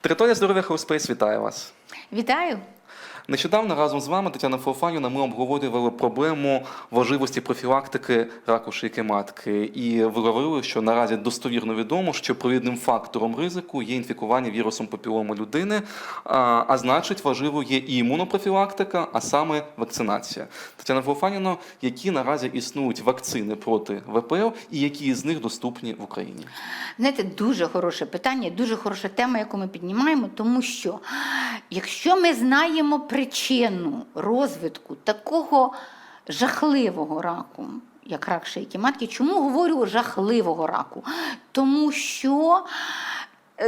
Територія здоров'я Хоспейс вітає вас. Вітаю. Нещодавно разом з вами, Тетяна Феофанівна, ми обговорювали проблему важливості профілактики раку шийки матки. І ви що наразі достовірно відомо, що провідним фактором ризику є інфікування вірусом папілому людини, а, а значить, важливо є і імунопрофілактика, а саме вакцинація. Тетяна Феофанівна, які наразі існують вакцини проти ВПЛ і які з них доступні в Україні? Знаєте, дуже хороше питання, дуже хороша тема, яку ми піднімаємо, тому що якщо ми знаємо причину розвитку такого жахливого раку, як рак шийки матки, чому говорю жахливого раку? Тому що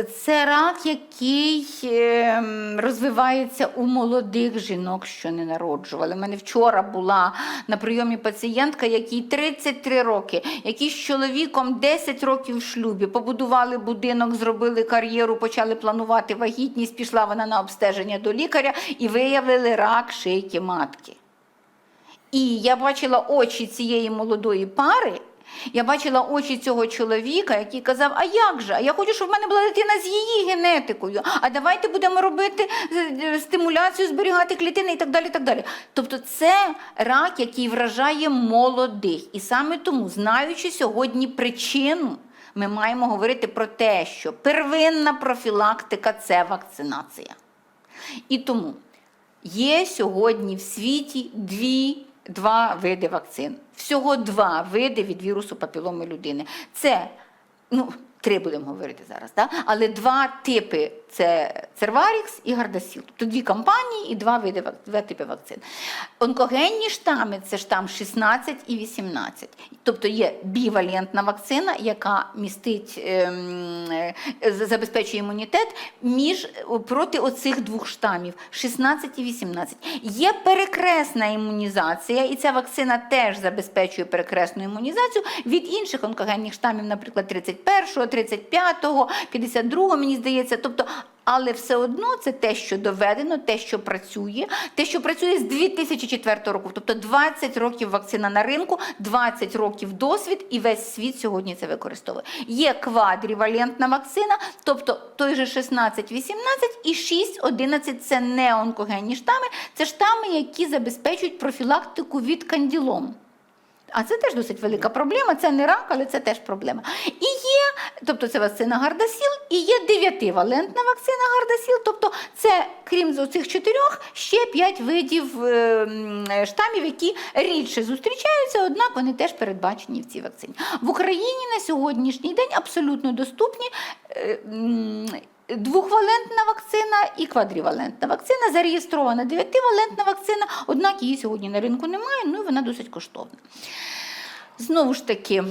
це рак, який ем, розвивається у молодих жінок, що не народжували. У мене вчора була на прийомі пацієнтка, якій 33 роки, які з чоловіком 10 років в шлюбі, побудували будинок, зробили кар'єру, почали планувати вагітність. Пішла вона на обстеження до лікаря і виявили рак шийки матки. І я бачила очі цієї молодої пари. Я бачила очі цього чоловіка, який казав: А як же? А я хочу, щоб в мене була дитина з її генетикою. А давайте будемо робити стимуляцію, зберігати клітини і так далі. і так далі. Тобто, це рак, який вражає молодих. І саме тому, знаючи сьогодні причину, ми маємо говорити про те, що первинна профілактика це вакцинація. І тому є сьогодні в світі дві, два види вакцин. Всього два види від вірусу папіломи людини. Це, ну, три будемо говорити зараз, да? але два типи це Церварікс і Гардасіл. Тобто дві компанії і два види два типи вакцин. Онкогенні штами це штам 16 і 18. Тобто є бівалентна вакцина, яка містить, ем, е, забезпечує імунітет між проти оцих двох штамів 16 і 18. Є перекресна імунізація, і ця вакцина теж забезпечує перекресну імунізацію від інших онкогенних штамів, наприклад, 31, 35, 52, мені здається. Тобто, але все одно це те, що доведено, те, що працює, те, що працює з 2004 року. Тобто 20 років вакцина на ринку, 20 років досвід, і весь світ сьогодні це використовує. Є квадрівалентна вакцина, тобто той же 16, 18 і 6, 11 – це не онкогенні штами, це штами, які забезпечують профілактику від канділому. А це теж досить велика проблема. Це не рак, але це теж проблема. І є, тобто це вакцина Гардасіл, і є дев'ятивалентна вакцина Гардасіл. Тобто це, крім цих чотирьох, ще п'ять видів е, м, е, штамів, які рідше зустрічаються, однак вони теж передбачені в цій вакцині. В Україні на сьогоднішній день абсолютно доступні. Двохвалентна вакцина і квадрівалентна вакцина зареєстрована дев'ятивалентна вакцина, однак її сьогодні на ринку немає, ну і вона досить коштовна. Знову ж таки,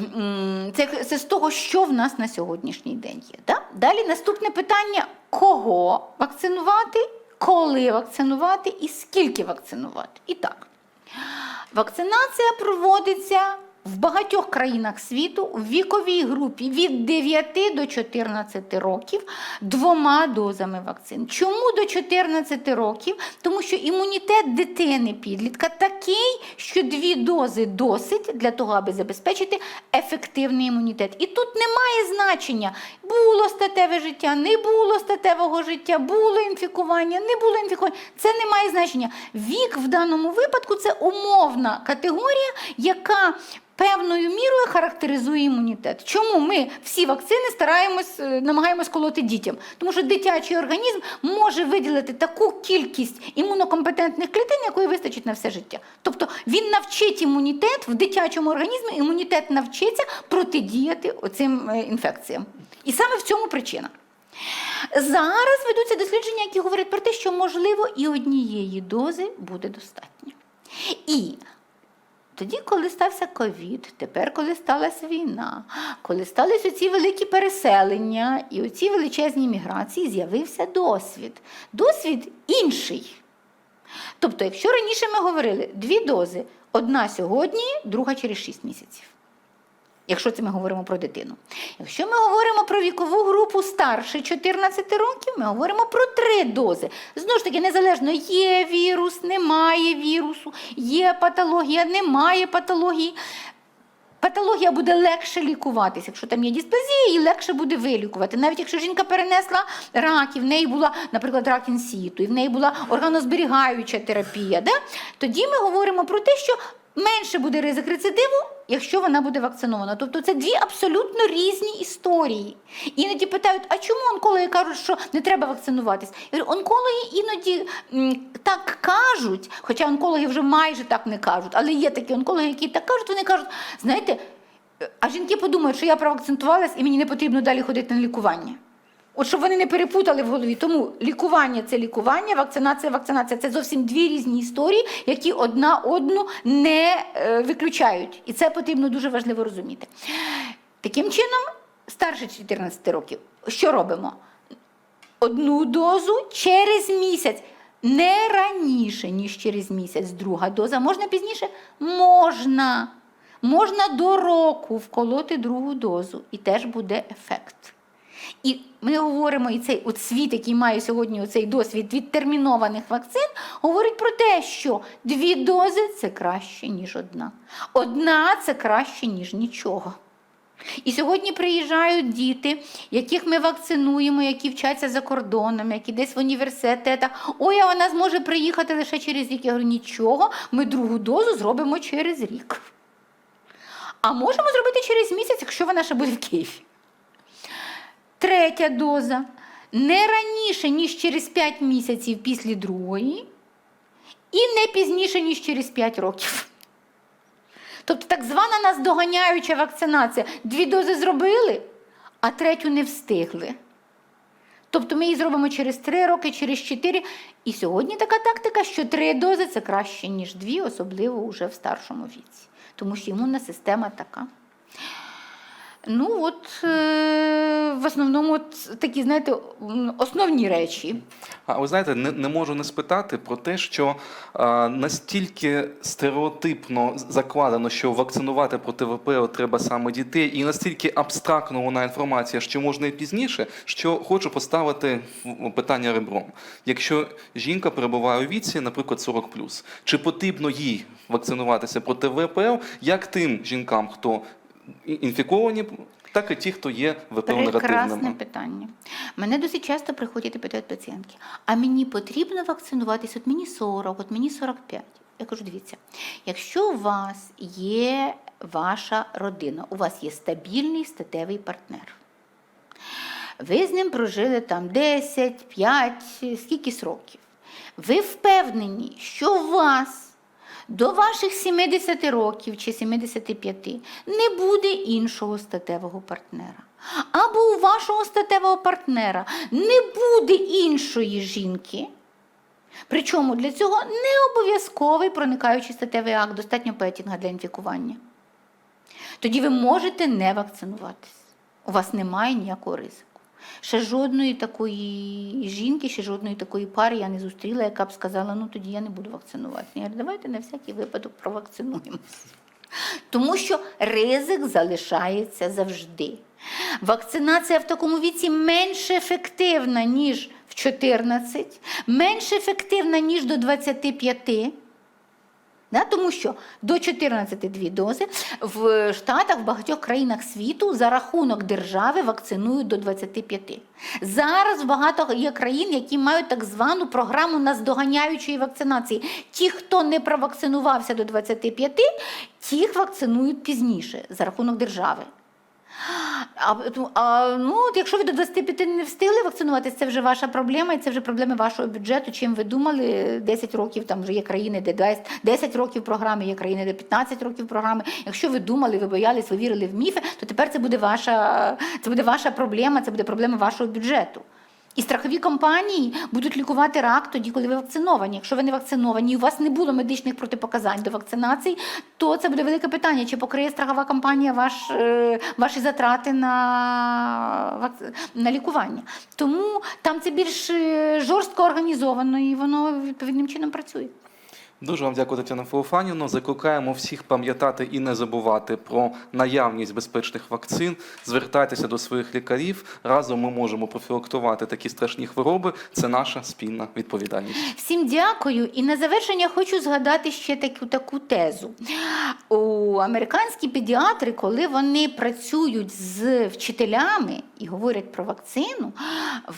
це, це з того, що в нас на сьогоднішній день є. Да? Далі наступне питання: кого вакцинувати, коли вакцинувати і скільки вакцинувати. І так, вакцинація проводиться в багатьох країнах світу в віковій групі від 9 до 14 років двома дозами вакцин. Чому до 14 років? Тому що імунітет дитини підлітка такий, що дві дози досить для того, аби забезпечити ефективний імунітет. І тут немає значення, було статеве життя, не було статевого життя, було інфікування, не було інфікування. Це не має значення. Вік в даному випадку це умовна категорія, яка певною мірою характеризує імунітет. Чому ми всі вакцини стараємось, е, намагаємось колоти дітям? Тому що дитячий організм може виділити таку кількість імунокомпетентних клітин, якої вистачить на все життя. Тобто він навчить імунітет в дитячому організмі, імунітет навчиться протидіяти оцим е, інфекціям. І саме в цьому причина. Зараз ведуться дослідження, які говорять про те, що можливо і однієї дози буде достатньо. І тоді, коли стався ковід, тепер, коли сталася війна, коли сталися оці великі переселення і оці величезні міграції, з'явився досвід. Досвід інший. Тобто, якщо раніше ми говорили дві дози, одна сьогодні, друга через 6 місяців. Якщо це ми говоримо про дитину. Якщо ми говоримо про вікову групу старше 14 років, ми говоримо про три дози. Знову ж таки, незалежно є вірус, немає вірусу, є патологія, немає патології. Патологія буде легше лікуватися. Якщо там є дисплазія, її легше буде вилікувати. Навіть якщо жінка перенесла рак, і в неї була, наприклад, рак інсіту, і в неї була органозберігаюча терапія, да? тоді ми говоримо про те, що менше буде ризик рецидиву, якщо вона буде вакцинована. Тобто це дві абсолютно різні історії. Іноді питають, а чому онкологи кажуть, що не треба вакцинуватись? Онкологи іноді так кажуть, хоча онкологи вже майже так не кажуть, але є такі онкологи, які так кажуть, вони кажуть, знаєте, а жінки подумають, що я провакцинувалась і мені не потрібно далі ходити на лікування. От щоб вони не перепутали в голові. Тому лікування це лікування, вакцинація вакцинація це зовсім дві різні історії, які одна одну не е, виключають. І це потрібно дуже важливо розуміти. Таким чином, старше 14 років, що робимо? Одну дозу через місяць. Не раніше, ніж через місяць. Друга доза. Можна пізніше? Можна. Можна до року вколоти другу дозу, і теж буде ефект. І ми говоримо, і цей от світ, який має сьогодні оцей досвід від термінованих вакцин, говорить про те, що дві дози це краще, ніж одна. Одна це краще, ніж нічого. І сьогодні приїжджають діти, яких ми вакцинуємо, які вчаться за кордоном, які десь в університетах. Ой, а вона зможе приїхати лише через рік. Я говорю, нічого, ми другу дозу зробимо через рік. А можемо зробити через місяць, якщо вона ще буде в Києві. Третя доза не раніше, ніж через 5 місяців після другої, і не пізніше, ніж через 5 років. Тобто так звана наздоганяюча вакцинація. Дві дози зробили, а третю не встигли. Тобто ми її зробимо через 3 роки, через 4. І сьогодні така тактика, що 3 дози це краще, ніж 2, особливо вже в старшому віці. Тому що імунна система така. Ну, от е, в основному от такі, знаєте, основні речі. А ви знаєте, не, не можу не спитати про те, що а, настільки стереотипно закладено, що вакцинувати проти ВПО треба саме дітей, і настільки абстрактно вона інформація, що можна і пізніше, що хочу поставити питання ребром. Якщо жінка перебуває у віці, наприклад, 40+, чи потрібно їй вакцинуватися проти ВПО, як тим жінкам, хто інфіковані, так і ті, хто є ВПО Прекрасне питання. Мене досить часто приходять і питають пацієнтки, а мені потрібно вакцинуватись, от мені 40, от мені 45. Я кажу, дивіться, якщо у вас є ваша родина, у вас є стабільний статевий партнер. Ви з ним прожили там 10, 5, скількись років. Ви впевнені, що у вас до ваших 70 років чи 75 не буде іншого статевого партнера. Або у вашого статевого партнера не буде іншої жінки. Причому для цього не обов'язковий проникаючий статевий акт, достатньо петінга для інфікування. Тоді ви можете не вакцинуватись. У вас немає ніякого ризику. Ще жодної такої жінки, ще жодної такої пари я не зустріла, яка б сказала, ну тоді я не буду вакцинуватися. Я говорю, давайте на всякий випадок провакцинуємося. Тому що ризик залишається завжди. Вакцинація в такому віці менш ефективна, ніж в 14, менш ефективна, ніж до 25. Да, тому що до 14 дві дози в Штатах, в багатьох країнах світу за рахунок держави вакцинують до 25. Зараз багато є країн, які мають так звану програму наздоганяючої вакцинації. Ті, хто не провакцинувався до 25, тих вакцинують пізніше за рахунок держави. А, а, ну, якщо ви до 25 не встигли вакцинуватися, це вже ваша проблема, і це вже проблеми вашого бюджету. Чим ви думали 10 років, там вже є країни, де 10, 10 років програми, є країни, де 15 років програми. Якщо ви думали, ви боялись, ви вірили в міфи, то тепер це буде ваша, це буде ваша проблема, це буде проблема вашого бюджету. І страхові компанії будуть лікувати рак тоді, коли ви вакциновані. Якщо ви не вакциновані, і у вас не було медичних протипоказань до вакцинації, то це буде велике питання, чи покриє страхова компанія ваш, е, ваші затрати на, на лікування. Тому там це більш е, жорстко організовано і воно відповідним чином працює. Дуже вам дякую, Тетяна Феофанівна. Закликаємо всіх пам'ятати і не забувати про наявність безпечних вакцин. Звертайтеся до своїх лікарів. Разом ми можемо профілактувати такі страшні хвороби. Це наша спільна відповідальність. Всім дякую. І на завершення хочу згадати ще таку таку тезу. У американські педіатри, коли вони працюють з вчителями і говорять про вакцину,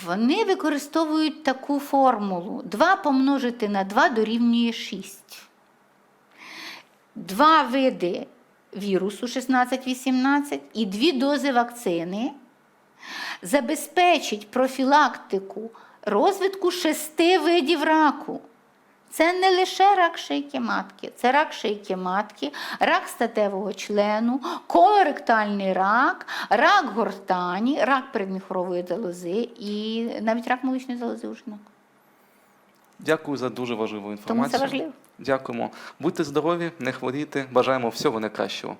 вони використовують таку формулу: 2 помножити на 2 дорівнює 6. Два види вірусу 16-18 і дві дози вакцини забезпечить профілактику розвитку шести видів раку. Це не лише рак шийки матки, це рак шийки матки, рак статевого члену, колоректальний рак, рак гортані, рак передміхорової залози і навіть рак молочної залози у жінок. Дякую за дуже важливу Тому інформацію. це важливо. Дякуємо. Будьте здорові, не хворійте. Бажаємо всього найкращого.